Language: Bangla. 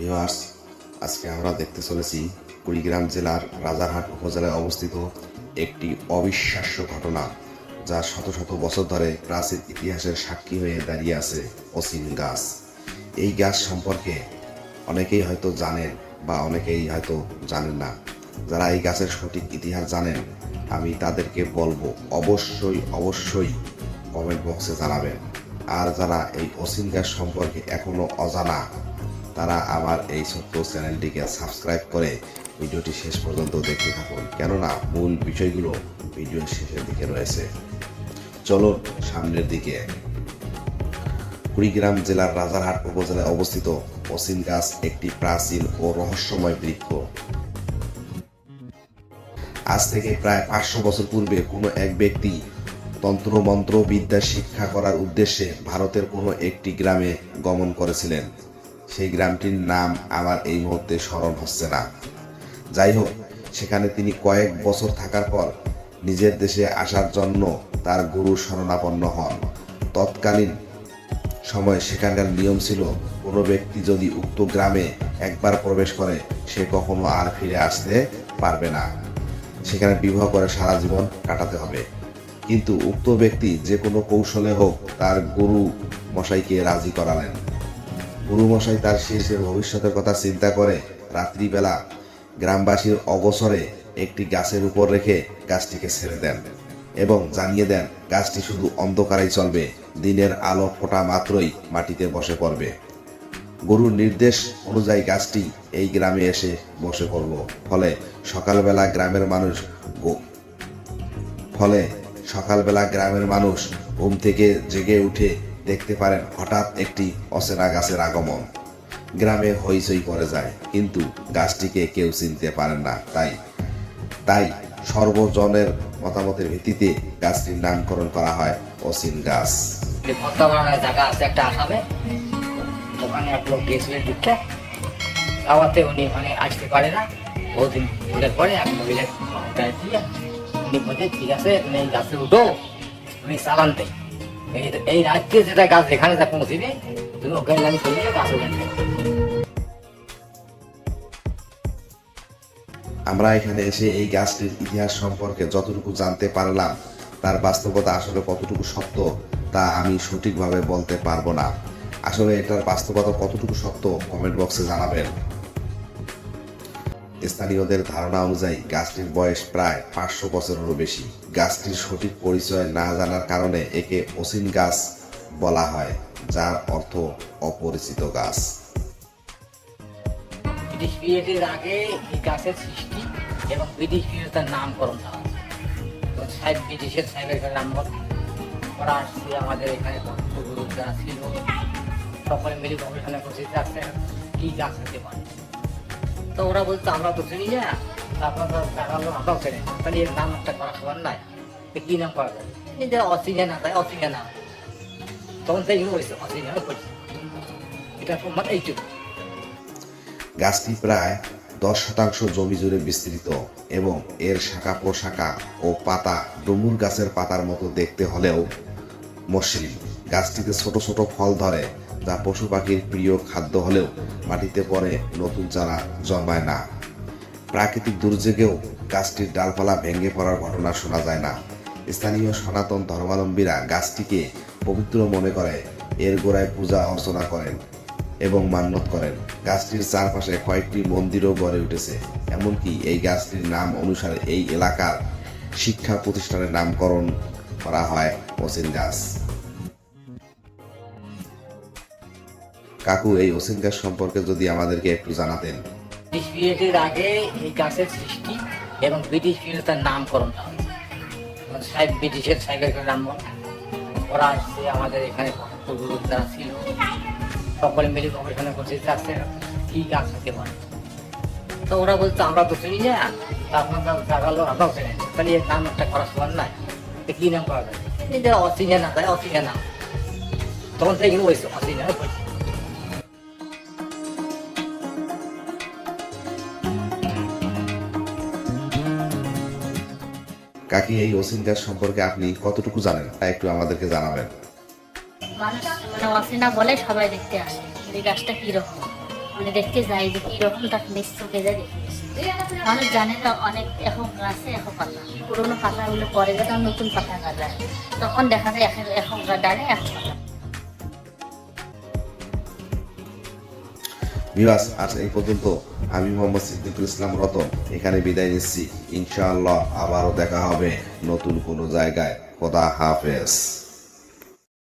ভিউয়ার্স, আজকে আমরা দেখতে চলেছি কুড়িগ্রাম জেলার রাজারহাট উপজেলায় অবস্থিত একটি অবিশ্বাস্য ঘটনা, যা শত শত বছর ধরে প্রাচীন ইতিহাসের সাক্ষী হয়ে দাঁড়িয়ে আছে অসীম গাছ। এই গাছ সম্পর্কে অনেকেই হয়তো জানেন বা অনেকেই হয়তো জানেন না। যারা এই গাছের সঠিক ইতিহাস জানেন, আমি তাদেরকে বলব অবশ্যই অবশ্যই কমেন্ট বক্সে জানাবেন। আর যারা এই অসীম গাছ সম্পর্কে এখনও অজানা তারা আমার এই ছোট্ট চ্যানেলটিকে সাবস্ক্রাইব করে ভিডিওটি শেষ পর্যন্ত দেখতে থাকুন। কেননা মূল বিষয়গুলো ভিডিওর শেষের দিকে রয়েছে। চলো সামনের দিকে। কুড়িগ্রাম জেলার রাজারহাট উপজেলায় অবস্থিত অসীম গাছ একটি প্রাচীন ও রহস্যময় বৃক্ষ। আজ থেকে প্রায় পাঁচশো বছর পূর্বে কোনো এক ব্যক্তি তন্ত্র মন্ত্র বিদ্যা শিক্ষা করার উদ্দেশ্যে ভারতের কোনো একটি গ্রামে গমন করেছিলেন। সেই গ্রামটির নাম আমার এই মুহূর্তে স্মরণ হচ্ছে না। যাই হোক, সেখানে তিনি কয়েক বছর থাকার পর নিজের দেশে আসার জন্য তার গুরু শরণাপন্ন হন। তৎকালীন সময় সেখানকার নিয়ম ছিল, কোনো ব্যক্তি যদি উক্ত গ্রামে একবার প্রবেশ করে, সে কখনো আর ফিরে আসতে পারবে না। সেখানে বিবাহ করে সারা জীবন কাটাতে হবে। কিন্তু উক্ত ব্যক্তি যে কোনো কৌশলে হোক তার গুরু মশাইকে রাজি করালেন। গুরু মশাই তার শেষের ভবিষ্যতের কথা চিন্তা করে রাত্রিবেলা গ্রামবাসীর অবসরে একটি গাছের উপর রেখে গাছটিকে ছেড়ে দেন এবং জানিয়ে দেন, গাছটি শুধু অন্ধকারেই চলবে, দিনের আলো ফোটা মাত্রই মাটিতে বসে পড়বে। গরুর নির্দেশ অনুযায়ী গাছটি এই গ্রামে এসে বসে পড়ল। ফলে সকালবেলা গ্রামের মানুষ ফলে সকালবেলা গ্রামের মানুষ ঘুম থেকে জেগে উঠে দেখতে পারেন হঠাৎ একটি অচেনা গাছের আগমন। গ্রামে হইচই পড়ে যায়, কিন্তু গাছটিকে কেউ চিনতে পারেন না, তাই তাই সর্বজনের মতামতের ভিত্তিতে গাছটির নামকরণ করা হয় অসীম গাছ। একটা ওখানে এক লোক উনি আসতে পারে না। উনি বলছে ঠিক আছে গাছে উঠো, তুমি চালান দেয় এই যেটা গাছ পৌঁছিবে তুমি গাছ আমরা এখানে এসে এই গাছটির ইতিহাস সম্পর্কে যতটুকু জানতে পারলাম, তার বাস্তবতা আসলে কতটুকু সত্য, তা আমি সঠিকভাবে বলতে পারব না। আসলে এটার বাস্তবতা কতটুকু সত্য কমেন্ট বক্সে জানাবেন। স্থানীয়দের ধারণা অনুযায়ী গাছটির বয়স প্রায় পাঁচশো বছরেরও বেশি। গাছটির সঠিক পরিচয় না জানার কারণে একে অসীন গাছ বলা হয়, যার অর্থ অপরিচিত গাছ। আগে এই গাছের সৃষ্টি এবং তার নামকরণ হয়। সাহেবের নাম ওরা আসছে আমাদের এখানে ভক্তগুরু যারা ছিল। সকলে মিলে গবেষণা করছে গাছ হতে পারে। তো ওরা বলতো আমরা তো চিনি না। আমরাও তাহলে এর নাম একটা করা সবার নাই। কি নাম করা না তাই না তখন হয়েছে এটা প্রমাণ এইটুকু। গাছটি প্রায় দশ শতাংশ জমি জুড়ে বিস্তৃত এবং এর শাখা প্রশাখা ও পাতা ডুমুর গাছের পাতার মতো দেখতে হলেও মসৃণ। গাছটিতে ছোট ছোট ফল ধরে যা পশু পাখির প্রিয় খাদ্য হলেও মাটিতে পড়ে নতুন চারা জন্মায় না। প্রাকৃতিক দুর্যোগেও গাছটির ডালপালা ভেঙে পড়ার ঘটনা শোনা যায় না। স্থানীয় সনাতন ধর্মাবলম্বীরা গাছটিকে পবিত্র মনে করে, এর গোড়ায় পূজা অর্চনা করেন এবং মান্যত করেন। গাছটির চারপাশে কয়েকটি মন্দিরও গড়ে উঠেছে, এমনকি এই গাছটির নাম অনুসারে এই এলাকার শিক্ষা প্রতিষ্ঠানের নামকরণ করা হয় ওসিন গাছ। কাকু, এই ওসিন সম্পর্কে যদি আমাদেরকে একটু জানাতেন। ব্রিটিশ পিরিয়ডের আগে এই গাছের সৃষ্টি এবং ব্রিটিশ পিরিয়ড তার নামকরণ সাহেব ব্রিটিশের সাহেবের নাম ওরা আসছে, আমাদের এখানে ভক্তগুরু যারা ছিল। সকলে মিলে গবেষণা করছে গাছের কি গাছ হতে পারে? তো ওরা বলতো আমরা তো চিনি না। আপনারা দেখাল আমরাও চিনি না। তাহলে এর নাম একটা করা সবার নাই। কি নাম করা যায়? যে অচিনে না, তাই অচিনে না তখন থেকে হয়েছে অচিনে কাকি, এই অসিনদার সম্পর্কে আপনি কতটুকু জানেন? তা একটু আমাদেরকে জানাবেন। মানে অচেনা বলে সবাই দেখতে আসে এই গাছটা কীরকম। মানে দেখতে যাই যে কীরকম তার নিচ চোখে যায় মানুষ জানে না, অনেক এখন গাছে এখন পাতা। পুরোনো পাতাগুলো পরে তখন নতুন পাতা গাছ তখন দেখা যায় এখন এখন ডালে এখন পাতা। বিবাস আজ এই পর্যন্ত আমি মোহাম্মদ সিদ্দিকুল ইসলাম রতন এখানে বিদায় নিচ্ছি। ইনশাআল্লাহ আবারও দেখা হবে নতুন কোনো জায়গায়। খোদা হাফেজ।